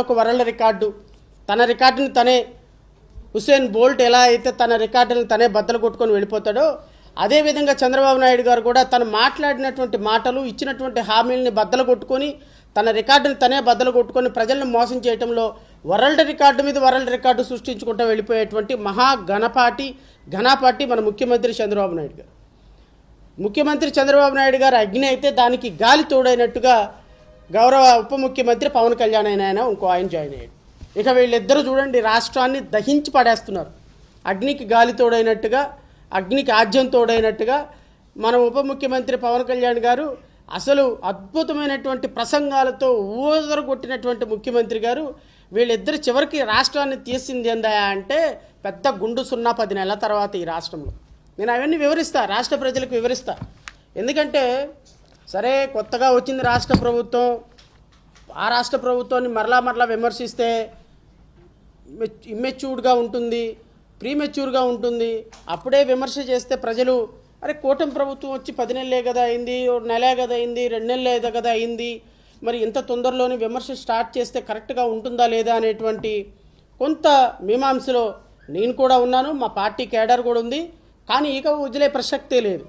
ఒక world record. తన రికార్డుని తనే హుసేన్ బోల్ట్ ఎలా అయితే తన రికార్డుని తనే బద్దలు కొట్టుకొని వెళ్ళిపోతాడో అదేవిధంగా చంద్రబాబు నాయుడు గారు కూడా తను మాట్లాడినటువంటి మాటలు ఇచ్చినటువంటి హామీలని బద్దలు కొట్టుకొని తన రికార్డుని తనే బద్దలు కొట్టుకొని ప్రజలను మోసం చేయడంలో వరల్డ్ రికార్డు మీద వరల్డ్ రికార్డు సృష్టించుకుంటూ వెళ్ళిపోయేటువంటి మహా ఘనపాటి ఘనపాటి మన ముఖ్యమంత్రి చంద్రబాబు నాయుడు గారు. ముఖ్యమంత్రి చంద్రబాబు నాయుడు గారు అగ్ని అయితే దానికి గాలి తోడైనట్టుగా గౌరవ ఉప ముఖ్యమంత్రి పవన్ కళ్యాణ్ అయిన ఆయన ఇంకో ఆయన జాయిన్ అయ్యాడు. ఇక వీళ్ళిద్దరూ చూడండి రాష్ట్రాన్ని దహించి పడేస్తున్నారు. అగ్నికి గాలి తోడైనట్టుగా అగ్నికి ఆజ్యం తోడైనట్టుగా మన ఉప ముఖ్యమంత్రి పవన్ కళ్యాణ్ గారు అసలు అద్భుతమైనటువంటి ప్రసంగాలతో ఊదర కొట్టినటువంటి ముఖ్యమంత్రి గారు వీళ్ళిద్దరు చివరికి రాష్ట్రాన్ని తీసింది ఏందా అంటే పెద్ద గుండు సున్నా పది నెలల తర్వాత ఈ రాష్ట్రంలో. నేను అవన్నీ వివరిస్తా రాష్ట్ర ప్రజలకు వివరిస్తా. ఎందుకంటే సరే కొత్తగా వచ్చింది రాష్ట్ర ప్రభుత్వం. ఆ రాష్ట్ర ప్రభుత్వాన్ని మరలా మరలా విమర్శిస్తే ఇమ్మెచ్యూర్డ్గా ఉంటుంది ప్రీమెచ్యూర్గా ఉంటుంది. అప్పుడే విమర్శ చేస్తే ప్రజలు అరే కూటమి ప్రభుత్వం వచ్చి పది నెలలే కదా అయింది ఓ నెలే కదా అయింది రెండు నెలలే కదా అయింది. మరి ఇంత తొందరలోనే విమర్శ స్టార్ట్ చేస్తే కరెక్ట్గా ఉంటుందా లేదా అనేటువంటి కొంత మీమాంసలో నేను కూడా ఉన్నాను మా పార్టీ కేడర్ కూడా ఉంది. కానీ ఇక వదిలే ప్రసక్తే లేదు.